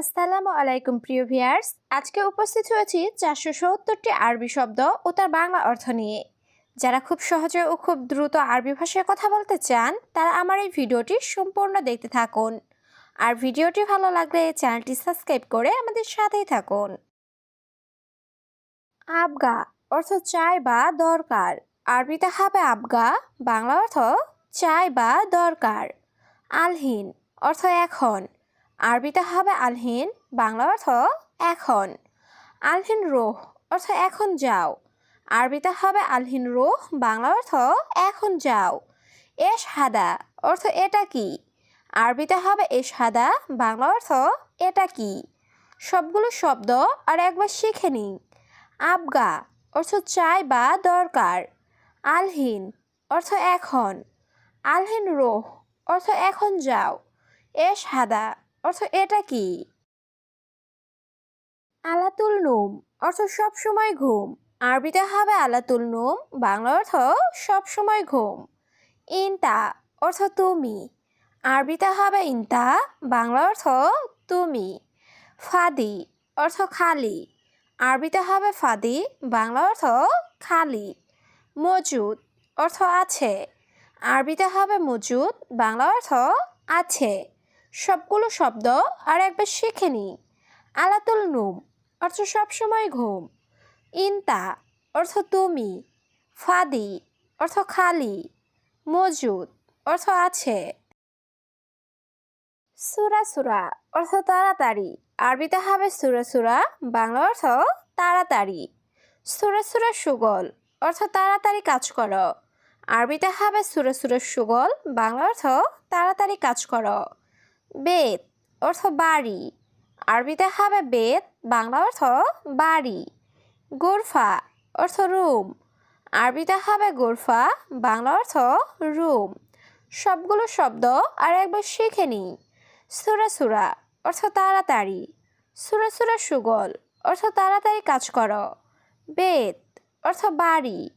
আসসালামু আলাইকুম, প্রিয় ভিয়ার্স আজকে উপস্থিত হয়েছি চারশো সত্তরটি আরবি শব্দ ও তার বাংলা অর্থ নিয়ে। যারা খুব সহজে ও খুব দ্রুত আরবি ভাষায় কথা বলতে চান, তারা আমার এই ভিডিওটি সম্পূর্ণ দেখতে থাকুন। আর ভিডিওটি ভালো লাগলে চ্যানেলটি সাবস্ক্রাইব করে আমাদের সাথেই থাকুন। আবগা অর্থ চাই বা দরকার। আরবিতে হবে আবগা, বাংলা অর্থ চাই বা দরকার। আলহীন অর্থ এখন। আরবিতে হবে আলহীন, বাংলা অর্থ এখন। আলহীন রোহ, অর্থ এখন যাও। আরবিতে হবে আলহিন রোহ, বাংলা অর্থ এখন যাও। এস হাদা অর্থ এটা কি? আরবিতে হবে এস হাদা বাংলা অর্থ এটা কি? সবগুলো শব্দ আর একবার শিখে নিই আবগা, অর্থ চাই বা দরকার। আলহীন, অর্থ এখন। আলহীন রোহ, অর্থ এখন যাও। এস হাদা অর্থ এটা কি? আলাতুল নুম, অর্থ সব সময় ঘুম। আরবিতে হবে আলাতুল নুম, বাংলা অর্থ সব সময় ঘুম। ইনতা, অর্থ তুমি। আরবিতে হবে ইনতা, বাংলা অর্থ তুমি। ফাদি, অর্থ খালি। আরবিতে হবে ফাদি, বাংলা অর্থ খালি। মজুদ, অর্থ আছে। আরবিতে হবে মজুদ, বাংলা অর্থ আছে। সবগুলো শব্দ আর একবার শিখে নিই। আলাতুল নুম অর্থ সবসময় ঘুম। ইনতা অর্থ তুমি। ফাদি অর্থ খালি। মজুদ অর্থ আছে। সুরা সুরা অর্থ তাড়াতাড়ি। আরবিতে হবে সুরা সুরা, বাংলা অর্থ তাড়াতাড়ি। সুরা সুরা সুগল অর্থ তাড়াতাড়ি কাজ করো। আরবিতে হবে সুরা সুরা সুগল, বাংলা অর্থ তাড়াতাড়ি কাজ করো। বেদ অর্থ বাড়ি। আরবিতে হবে বেত বাংলা অর্থ বাড়ি। গোরফা অর্থ রুম। আরবিতে হবে গোরফা, বাংলা অর্থ রুম। সবগুলো শব্দ আর একবার শিখে নিই। সুরা সুরা অর্থ তাড়াতাড়ি। সুরা সুরা সুগল অর্থ তাড়াতাড়ি কাজ করো। বেত অর্থ বাড়ি।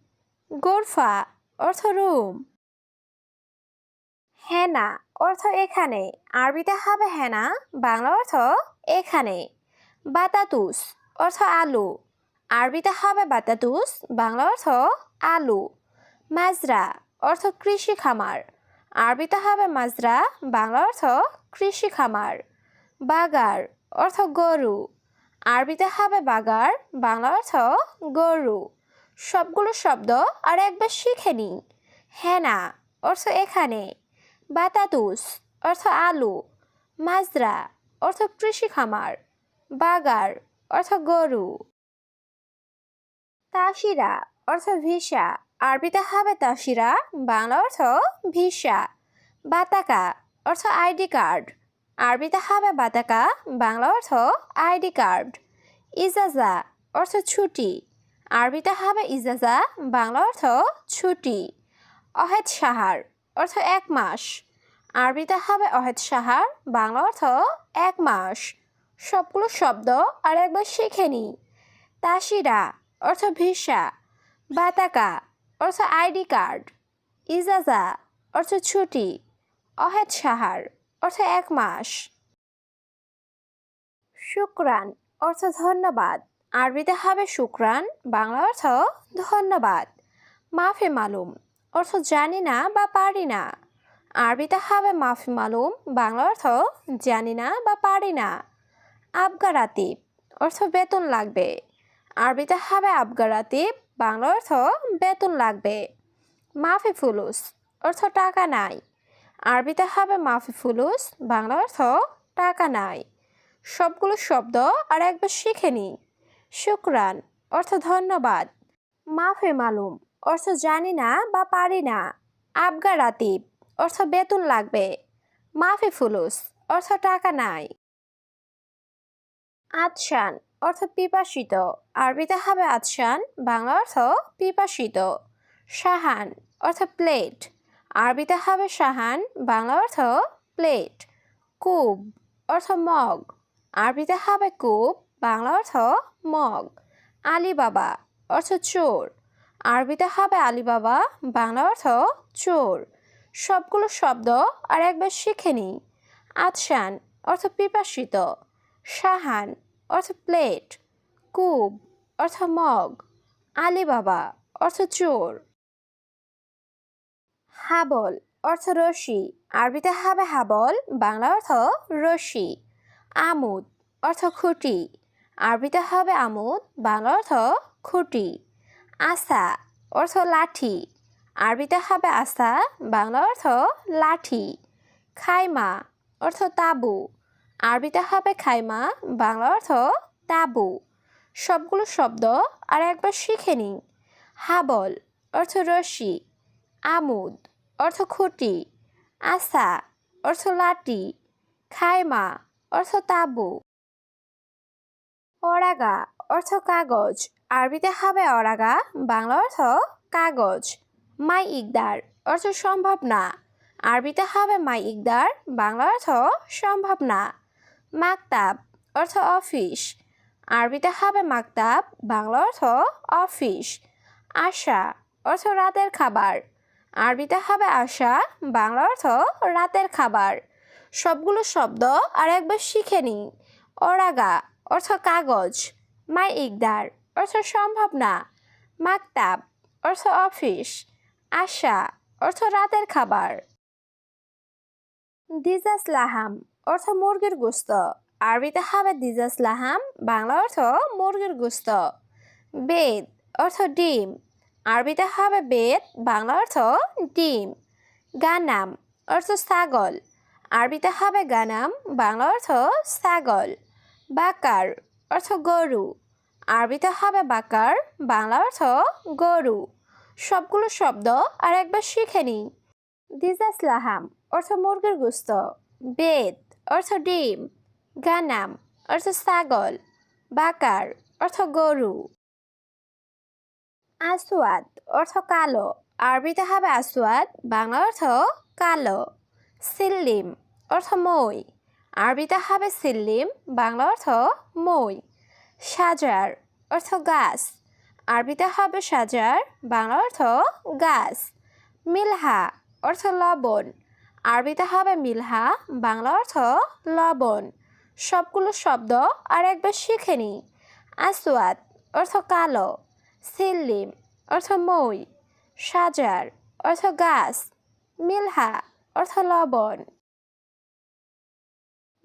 গোরফা অর্থ রুম। হেনা অর্থ এখানে। আরবিতে হবে হেনা, বাংলা অর্থ এখানে। বাতাতুস অর্থ আলু। আরবিতে হবে বাতাতুস, বাংলা অর্থ আলু। মাজরা অর্থ কৃষি খামার। আরবিতে হবে মাজরা, বাংলা অর্থ কৃষি খামার। বাগার অর্থ গরু। আরবিতে হবে বাগার, বাংলা অর্থ গরু। সবগুলো শব্দ আর একবার শিখে নিই। হেনা অর্থ এখানে। বাতাতুস অর্থ আলু, মাজরা, অর্থ কৃষি খামার, বাগার, অর্থ গরু। তাসিরা, অর্থ ভিসা, আরবিতে হবে তাসিরা, বাংলা অর্থ ভিসা। বাতাকা, অর্থ আইডি কার্ড, আরবিতে হবে বাতাকা, বাংলা অর্থ আইডি কার্ড। ইজাজা, অর্থ ছুটি, আরবিতে হবে ইজাজা, বাংলা অর্থ ছুটি। অহেদ সাহার অর্থ এক মাস। আরবিতে হবে অহেদ সাহার, বাংলা অর্থ এক মাস। সবগুলো শব্দ আর একবার শিখে নিই তাসিরা, অর্থ ভিসা। বাতাকা, অর্থ আইডি কার্ড। ইজাজা, অর্থ ছুটি। অহেদ সাহার, অর্থ এক মাস। শুক্রান, অর্থ ধন্যবাদ। আরবিতে হবে শুক্রান, বাংলা অর্থ ধন্যবাদ। মাফে মালুম। অর্থ জানি না বা পারি না। আরবিতে হবে মাফি মালুম, বাংলা অর্থ জানি না বা পারি না। আবগারাতিব অর্থ বেতন লাগবে। আরবিতে হবে আবগারাতিব বাংলা অর্থ বেতন লাগবে। মাফি ফুলুস, অর্থ টাকা নাই। আরবিতে হবে মাফি ফুলুস, বাংলা অর্থ টাকা নাই। সবগুলো শব্দ আর একবার শিখে নিই শুক্রান, অর্থ ধন্যবাদ। মাফে মালুম অর্থ জানি না বা পারি না। আবগা রাতিব অর্থ বেতন লাগবে। মাফি ফুলুস, অর্থ টাকা নাই। আদশান, অর্থ পিপাসিত। আরবিতে হবে আদশান, বাংলা অর্থ পিপাসিত। সাহান অর্থ প্লেট। আরবিতে হবে সাহান বাংলা অর্থ প্লেট। কুব, অর্থ মগ। আরবিতে হবে কুব, বাংলা অর্থ মগ। আলিবাবা, অর্থ চোর। আরবিতে হবে আলিবাবা, বাংলা অর্থ চোর। সবগুলো শব্দ আর একবার শিখে নিই। আদশান অর্থ পিপাসিত। সাহান অর্থ প্লেট। কুব অর্থ মগ। আলিবাবা অর্থ চোর। হাবল অর্থ রশি। আরবিতে হবে হাবল, বাংলা অর্থ রশি। আমুদ অর্থ খুঁটি। আরবিতে হবে আমুদ, বাংলা অর্থ খুঁটি। আসা অর্থ লাঠি। আরবিতে হবে আসা বাংলা অর্থ লাঠি। খাইমা, অর্থ তাবু। আরবিতে হবে খাইমা, বাংলা অর্থ তাবু। সবগুলো শব্দ আর একবার শিখে নিন হাবল, অর্থ রশি। আমুদ, অর্থ খুঁটি। আসা অর্থ লাঠি। খাইমা, অর্থ তাবু। অরাগা অর্থ কাগজ। আরবিতে হবে অরাগা, বাংলা অর্থ কাগজ। মাই ইকদার অর্থ সম্ভব না। আরবিতে হবে মাই ইকদার, বাংলা অর্থ সম্ভব না। মাকতাব অর্থ অফিস। আরবিতে হবে মাকতাব, বাংলা অর্থ অফিস। আশা অর্থ রাতের খাবার। আরবিতে হবে আশা, বাংলা অর্থ রাতের খাবার। সবগুলো শব্দ আর একবার শিখে নিই। অরাগা অর্থ কাগজ। মাই ইকদার অর্থ সম্ভব না। মাকতাব, অর্থ অফিস। আশা, অর্থ রাতের খাবার। দিজাস লাহাম, অর্থ মুরগির গোস্ত। আরবিতে হবে দিজাস লাহাম, বাংলা অর্থ মুরগির গোস্ত। বেদ, অর্থ ডিম। আরবিতে হবে বেদ, বাংলা অর্থ ডিম। গানাম, অর্থ ছাগল। আরবিতে হবে গানাম, বাংলা অর্থ ছাগল। বাকার, অর্থ গরু। আরবিতে হবে বাকার, বাংলা অর্থ গরু। সবগুলো শব্দ আর একবার শিখে নিই। দিজাস লাহাম, অর্থ মুরগির গোস্ত। বেদ, অর্থ ডিম। গানাম, অর্থ ছাগল। বাকার, অর্থ গরু। আসওয়াদ, অর্থ কালো। আরবিতে হবে আসওয়াদ, বাংলা অর্থ কালো। সিল্লিম, অর্থ মই। আরবিতে হবে সিল্লিম, বাংলা অর্থ মই। সাজার অর্থ গাছ। আরবিতে হবে সাজার, বাংলা অর্থ গাছ। মিলহা অর্থ লবণ। আরবিতে হবে মিলহা, বাংলা অর্থ লবণ। সবগুলো শব্দ আর একবার শিখে নিই। আসওয়াদ অর্থ কালো। সিল্লিম অর্থ মই। সাজার অর্থ গাছ। মিলহা অর্থ লবণ।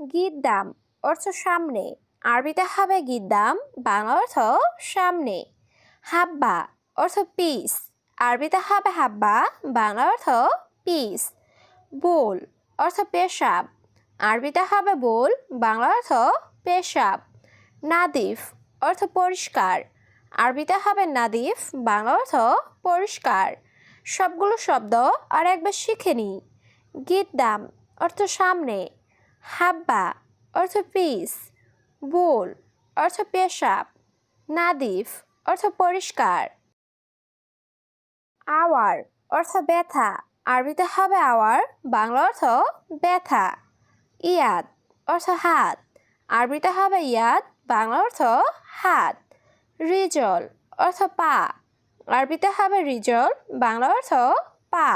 গিদ্দাম অর্থ সামনে। আরবিতে হবে গিদ্দাম বাংলা অর্থ সামনে। হাব্বা অর্থ পিস আরবিতে হবে হাব্বা, বাংলা অর্থ পিস বোল অর্থ পেশাব, আরবিতে হবে বোল, বাংলা অর্থ পেশাব। নাদিফ অর্থ পরিষ্কার, আরবিতে হবে নাদিফ, বাংলা অর্থ পরিষ্কার। সবগুলো শব্দ আর একবার শিখে নিই গিদ্দাম অর্থ সামনে। হাব্বা অর্থ পিস বোল, অর্থ পেশাব, নাদিফ, অর্থ পরিষ্কার। আওয়ার, অর্থ ব্যথা, আরবিতে হবে আওয়ার, বাংলা অর্থ ব্যথা। ইয়াদ, অর্থ হাত, আরবিতে হবে ইয়াদ, বাংলা অর্থ হাত। রিজল, অর্থ পা, আরবিতে হবে রিজল, বাংলা অর্থ পা।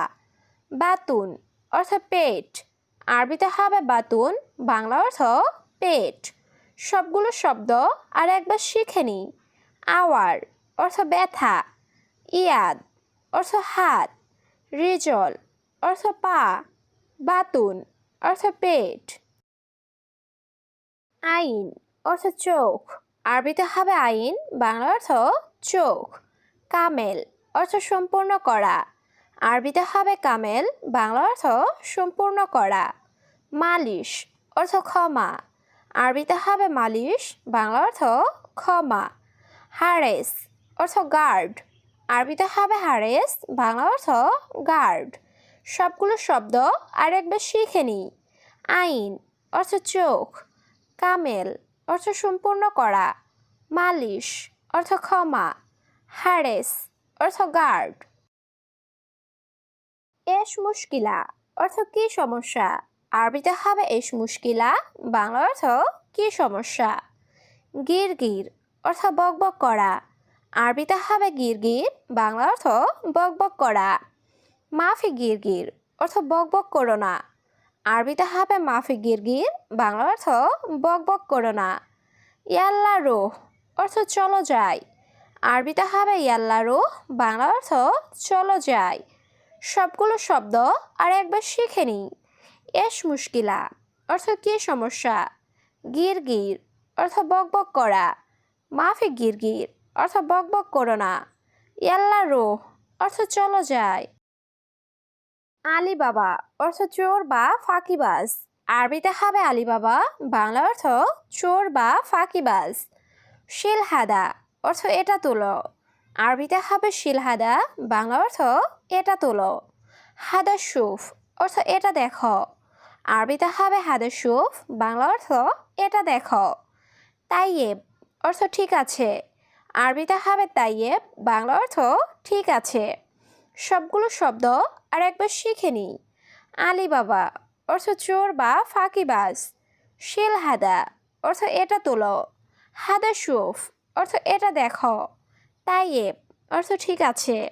বাতুন, অর্থ পেট, আরবিতে হবে বাতুন, বাংলা অর্থ পেট। সবগুলো শব্দ আর একবার শিখে নিই। আওয়ার অর্থ ব্যথা, ইয়াদ অর্থ হাত, রিজল অর্থ পা, বাতুন অর্থ পেট। আইন অর্থ চোখ, আরবিতে হবে আইন, বাংলা অর্থ চোখ। কামেল অর্থ সম্পূর্ণ করা, আরবিতে হবে কামেল, বাংলা অর্থ সম্পূর্ণ করা। মালিশ অর্থ ক্ষমা আরবিতে হবে মালিশ, বাংলা অর্থ ক্ষমা। হারেস অর্থ গার্ড আরবিতে হবে হারেস, বাংলা অর্থ গার্ড সবগুলো শব্দ আর একবার শিখে নিই। আইন অর্থ চোখ, কামেল অর্থ সম্পূর্ণ করা। মালিশ অর্থ ক্ষমা। হারেস অর্থ গার্ড এস মুশকিলা অর্থ কি সমস্যা? আরবিতে হবে এস মুশকিলা বাংলা অর্থ কি সমস্যা? গির গির, অর্থ বক করা। আরবিতে হবে গির গির বাংলা অর্থ বক বক করা। মাফি গির গির, অর্থ বকবক করো না। আরবিতে হবে মাফি গির গির বাংলা অর্থ বক বক করো না। ইয়াল্লা রোহ, অর্থ চলো যাই। আরবিতে হবে ইয়াল্লা রোহ বাংলা অর্থ চলো যাই। সবগুলো শব্দ আর একবার শিখে নিই। এস মুশকিলা, অর্থ কী সমস্যা? গির গির, অর্থ বক বক করা। মাফি গির গির, অর্থ বক বক করো না। ইয়াল্লা রোহ, অর্থ চলো যায় আলী বাবা অর্থ চোর বা ফাঁকিবাজ। আরবিতে হবে আলী বাবা বাংলা অর্থ চোর বা ফাঁকিবাজ। শিলহাদা, অর্থ এটা তোলো। আরবিতে হবে শিলহাদা, বাংলা অর্থ এটা তোলো। হাদা সুফ, অর্থ এটা দেখো। আরবিতে হবে হাদা সুফ, বাংলা অর্থ এটা দেখো। তাইয়েব অর্থ ঠিক আছে। আরবিতে হবে তাইয়েব, বাংলা অর্থ ঠিক আছে। সবগুলো শব্দ আর একবার শিখে নিই। আলী বাবা অর্থ চোর বা ফাঁকিবাজ। শিল হাদা অর্থ এটা তোলো। হাদা সুফ অর্থ এটা দেখো। তাইয়েব অর্থ ঠিক আছে।